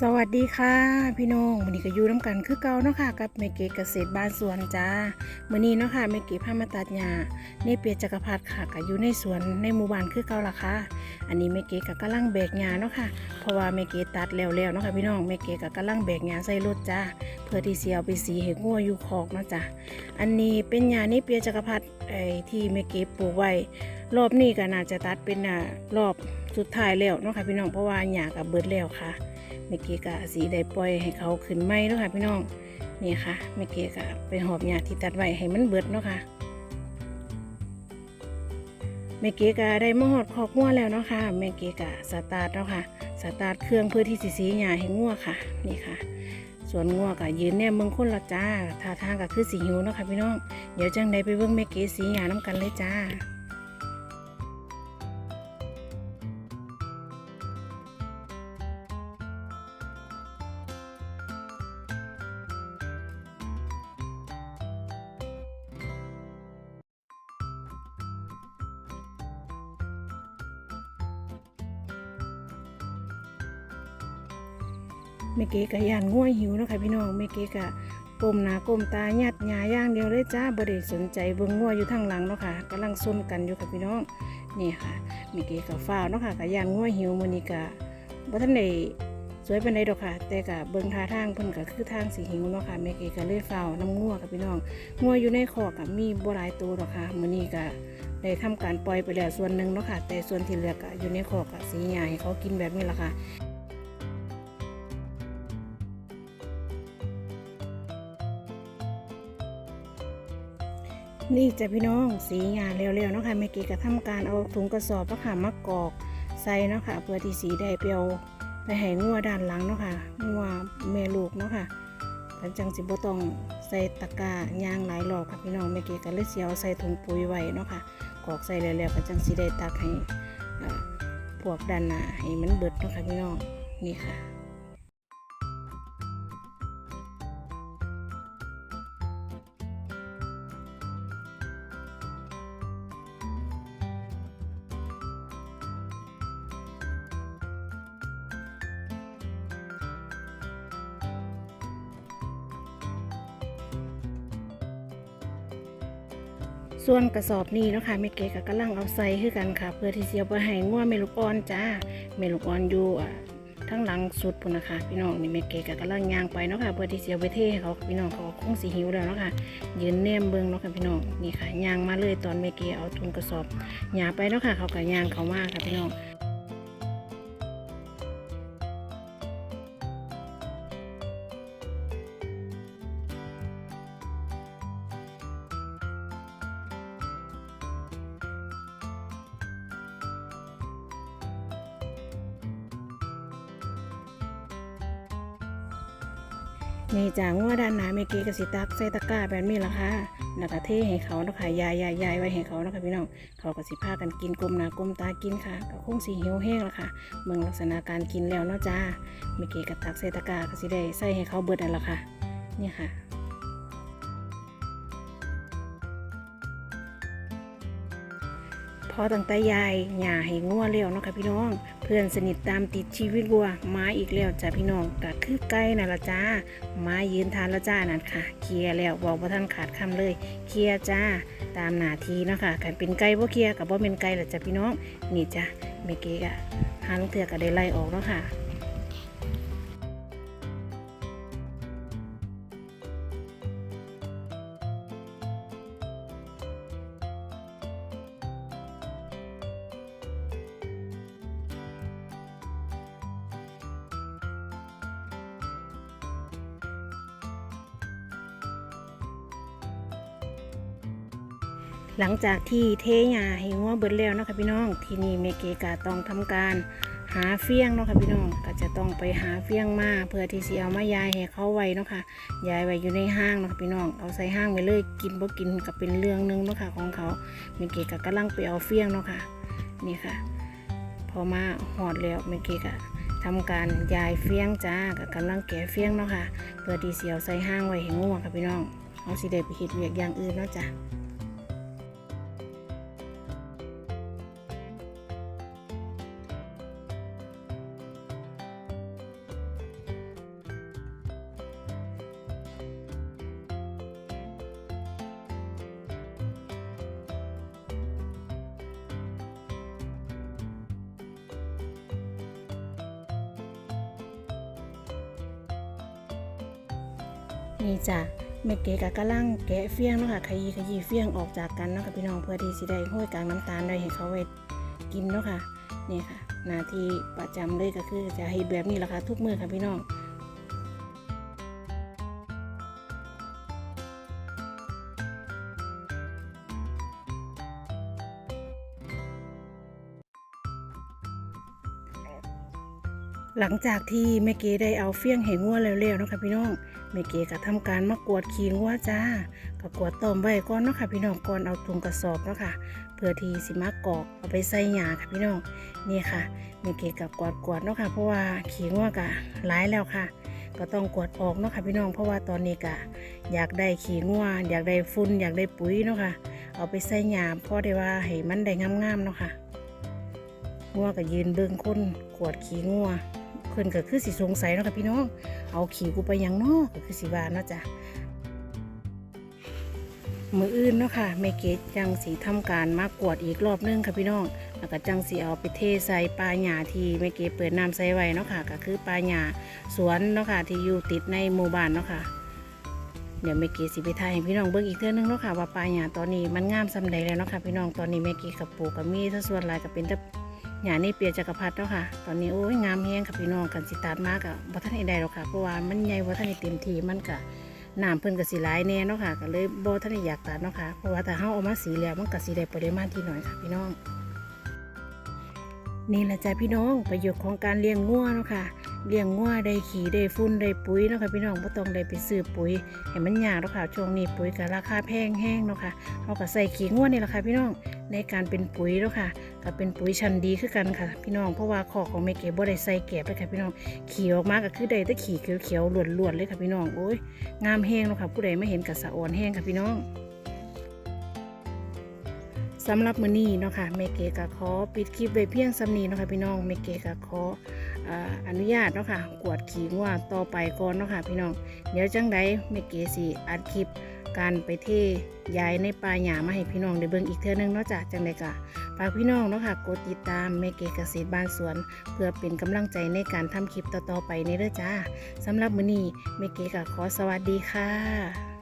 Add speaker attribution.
Speaker 1: สวัสดีค่ะพี่น้องวันนี้ก็อยู่น้ำกันคือเก่าเนาะค่ะกับแม่เกเกษตรบ้านสวนจ้ามื้อนี้เนาะค่ะแม่เก๋พามาตัดหญ้าในเปียจักรพรรดิค่ะก็อยู่ในสวนในหมู่บ้านคือเก่าล่ะค่ะ อันนี้แม่เกก็กำลังแบกหญ้าเนาะค่ะ เพราะว่าแม่เกตัดแล้วแล้วเนาะค่ะพี่น้องแม่เกก็กำลังแบกหญ้าใส่รถจ้าเพื่อที่สิเอาไปสีให้งัวอยู่คอกเนาะจ้าอันนี้เป็นหญ้าในเปียจักรพรรดิไอ้ที่แม่เกปลูกไว้รอบนี้ก็น่าจะตัดเป็นอ่ารอบ สุดท้ายแล้วเนาะค่ะพี่น้องเพราะว่าหญ้าก็เบิดแล้วค่ะเมื่อกี้ก็สีได้ปล่อยให้เขาขึ้นไหมเนาะค่ะพี่น้องนี่ค่ะเมื่อกี้ก็ไปหอบหญ้าที่ตัดไว้ให้มันเบิดเนาะค่ะเมื่อกี้ก็ได้มาหอดคอกงัวแล้วเนาะค่ะเมื่อกี้ก็สตาร์ทเนาะค่ะสตาร์ทเครื่องเพื่อที่สิสีหญ้าให้งัวค่ะนี่ค่ะส่วนงัวก็ยืนแนมเมืองคนละจ้าท่าทางก็คือสีหิวเนาะค่ะพี่น้อง เดี๋ยวจังใดไปเบิ่งแม่เก๋สีหญ้าน้ำกันเลยจ้า เมเก๋กะยานง่วยหิวนะคะพี่น้องเมเก๋กะก้มหน้าก้มตาหยัดหญ้าย่างเดียวเลยจ้าบ่ได้สนใจเบิ่งง่วยอยู่ทางหลังเนาะค่ะกำลังซนกันอยู่ค่ะพี่น้องนี่ค่ะเมเก๋กะฟ้าเนาะค่ะกะยานง่วยหิวมื้อนี้กะบ่ทันได้สวยเปานใดดอกค่ะ แต่กะเบิ่งท่าทางเพิ่นก็คือทางสิหิวเนาะค่ะเมเก๋กะเลยฟ้าน้ำงัวค่ะพี่น้องงัวยอยู่ในคอกะมีบ่หลายตัวดอกค่ะมือนี้กะได้ทำการปล่อยไปแล้วส่วนหนึ่งเนาะค่ะ แต่ส่วนที่เหลือกะอยู่ในคอกะสีหญ้าให้เขากินแบบนี้ละค่ะ นี่จะพี่น้องสีงานเร็วๆเนาะค่ะเมื่อกี้ก็ทำการเอาถุงกระสอบเนาะค่ะมากรอกใส่เนาะค่ะเพื่อที่สีได้เปียวไปให้งัวด้านหลังเนาะค่ะงัวแม่ลูกเนาะค่ะกันจังสิบ่ต้องใส่ตะกร้ายางหลายรอบค่ะพี่น้องเมื่อกี้ก็เลยเสียวใส่ถุงปุ๋ยไว้เนาะค่ะกอกใส่แล้วๆก็จังสิได้ตักให้พวกด้านหน้าให้มันเบิดเนาะค่ะพี่น้องนี่ค่ะ ส่วนกระสอบนี้นะคะแม่เก๋ก็กำลังเอาใส่คือกันค่ะ เพื่อที่จะเอาไปให้ง่วเมลูกอ่อนจ้าเมลูกอ่อนอยู่ทั้งหลังสุดพุ่นนะคะพี่น้องนี่แม่เก๋ก็กำลังย่างไปเนาะค่ะเพื่อที่จะเอาไปเทให้เขาพี่น้องเขาคงสีหิวแล้วเนาะค่ะยืนแนมเบิ้งเนาะค่ะพี่น้องนี่ค่ะย่างมาเลยตอนแม่เก๋เอาทุนกระสอบหยาไปเนาะค่ะเขาก็ย่างเขามากค่ะพี่น้อง นี่จางว่าด้านหนาเมื่อกี้กสิตักใส่ตะกร้าแบบนี้ละค่ะแล้วก็เทให้เขานะคะยายยายยายไว้ให้เขานะคะพี่น้อง เขาก็สิพากันกินกลมหน้ากลมตากินค่ะก็คงสิหิวแห้งละค่ะ เมืองลักษณะการกินแล้วเนาะจ้าเมื่อกี้ก็ตักใส่ตะกร้ากสิได้ใส่ให้เขาเบิดนั่นละค่ะ นี่ค่ะ พอตั้งแต่ยายหย่าให้งัวเลี้วเนาะค่ะพี่น้อง เพื่อนสนิทตามติดชีวิตวัวมาอีกแล้วจ้าพี่น้องก็คือไก่น่ะละจ้ามายืนทานละจ้านั่นค่ะเคลียร์แล้วบอกว่าท่านขาดคำเลยเคลียร์จ้าตามหน้าทีเนาะค่ะกันเป็นไก่บ่เคลียร์กับบ่เป็นไก่ละจ้าพี่น้องนี่จ้าเมื่อกี้กะหาลงเถือก็ได้ไล่ออกแล้วค่ะ หลังจากที่เทหญ้าให้งัวเบิดแล้วเนาะค่ะพี่น้องที่นี้เมเกกาต้องทำการหาเฟี้ยงเนาะค่ะพี่น้องก็จะต้องไปหาเฟี้ยงมาเพื่อที่สิเอามายายให้เขาไว้เนาะค่ะยายไว้อยู่ในห้างเนาะค่ะพี่น้องเอาใส่ห้างไปเลยกินบ่กินก็เป็นเรื่องหนึงเนาะค่ะของเขาเมเกกกำลังไปเอาเฟี้ยงเนาะค่ะนี่ค่ะ พอมาหอดแล้วเมเกกะทำการยายเฟี้ยงจ้ากับกำลังแกะเฟี้ยงเนาะค่ะเพื่อที่เสิเอาใส่ห้างไว้ให้งัวค่ะพี่น้องเอาสิได้ไปเฮ็ดเวียกอย่างอื่นเนาะจ้ะ นี่จ้ะเม่เก๋กะกะลังแกะเฟี้ยงเนาะค่ะขยี้ขยี้เฟี้ยงออกจากกันเนาะค่ะพี่น้องเพื่อที่สิได้ห้อยกลางน้ำตาลได้ให้เขาไว้กินเนาะค่ะนี่ค่ะหน้าที่ประจำเลยก็คือจะให้แบบนี้แหละค่ะทุกมื้อค่ะพี่น้อง หลังจากที่แม่เก๋ได้เอาเฟี้ยงเหงัวแล้วๆเนาะค่ะพี่น้องแม่เก๋ก็ทำการมากวดขี้งัวจ้าก็กวดต้มไว้ก่อนเนาะค่ะพี่น้องก่อนเอาถุงกระสอบเนาะค่ะ เพื่อที่สิมากอกเอาไปใส่หญ้าค่ะพี่น้องนี่ค่ะแม่เก๋ก็กวดกวดเนาะค่ะเพราะว่าขี้งัวก็หลายแล้วค่ะ ก็ต้องกวดออกเนาะค่ะพี่น้องเพราะว่าตอนนี้ก็อยากได้ขี้งัวอยากได้ฝุ่นอยากได้ปุ๋ยเนาะค่ะ เอาไปใส่หญ้าเพราะได้ว่าให้มันได้งามๆเนาะค่ะงัวก็ยืนเบิ่งคนกวดขี้งัว เพิ่นก็คือสิสงสัยเนาะค่ะพี่น้อง เอาขี่กูไปยังนาะก็คือสิว่าเนาะจ้ะมืออื่นเนาะค่ะแม่เกดจังสีทำการมากวดอีกรอบนึงค่ะพี่น้อง แล้วก็จังสีเอาไปเทใส่ปลาหญ้าที่แม่เกดเปิดน้ำใส่ไว้เนาะค่ะ ก็คือปลาหญ้าสวนเนาะค่ะที่อยู่ติดในหมู่บ้านเนาะค่ะ เดี๋ยวแม่เกสิไปถ่ายให้พี่น้องเบิ่งอีกเทื่อนึงเนาะค่ะว่าปลาหญ้าตอนนี้มันงามสำใดแล้วเนาะค่ะพี่น้องตอนนี้แม่เกดกับปลูกกับมีถ้าส่วนลายก็เป็นแต่ หยานี่เปียจักรพรรดิแล้วค่ะ ตอนนี้โอ้ยงามแฮงค่ะพี่น้องกันสิตาดมากอะบ่ทันได้ได้หรอกค่ะ เพราะว่ามันใหญ่บ่ทันได้เต็มทีมันก็น้ำเพิ่นกับสีหลายแน่เนาะค่ะ ก็เลยบ่ทันได้อยากตัดเนาะค่ะ เพราะว่าแต่เฮาเอามาสีแล้วมันก็สิได้ปริมาณที่น้อยค่ะพี่น้อง นี่แหละจ้ะพี่น้องประโยชน์ของการเลี้ยงงัวเนาะค่ะ เลี้ยงงัวได้ขี้ได้ฝุ่นได้ปุ๋ยเนาะค่ะพี่น้องบ่ต้องได้ไปซื้อปุ๋ยให้มันยากเนาะค่ะช่วงนี้ปุ๋ยก็ราคาแพงแห้งเนาะค่ะเฮาก็ใส่ขี้งัวนี่แหละค่ะพี่น้องในการเป็นปุ๋ยเนาะค่ะก็เป็นปุ๋ยชั้นดีคือกันค่ะ พี่น้องเพราะว่าขอของแม่เก๋บ่ได้ใส่แก็บเลยค่ะพี่น้องขี่ออกมาก็คือได้แต่ขี่เขียวๆล้วนๆเลยค่ะพี่น้องโอ้ยงามแห้งเนาะค่ะผู้ใดไม่เห็นกับสะอ่อนแห้งค่ะพี่น้องสำหรับมือนี้เนาะค่ะแม่เก๋ก็ขอปิดคลิปไว้เพียงสำนีเนาะค่ะพี่น้องแม่เก๋ก็ขอ อนุญาตเนาะค่ะกวดขี่งัวต่อไปก่อนเนาะค่ะพี่น้อง เดี๋ยวจังใดแม่เกสิอัดคลิปการไปเทยายในป่าหญ้ามาให้พี่น้องได้เบิ่งอีกเทื่อนึงเนาะจ้ะจังใดก็ฝากพี่น้องเนาะค่ะกดติดตามเมเกเกษตรบ้านสวน เพื่อเป็นกำลังใจในการทำคลิปต่อๆไปในเด้อจ้าสำหรับมื้อนี้เมเกก็ขอสวัสดีค่ะ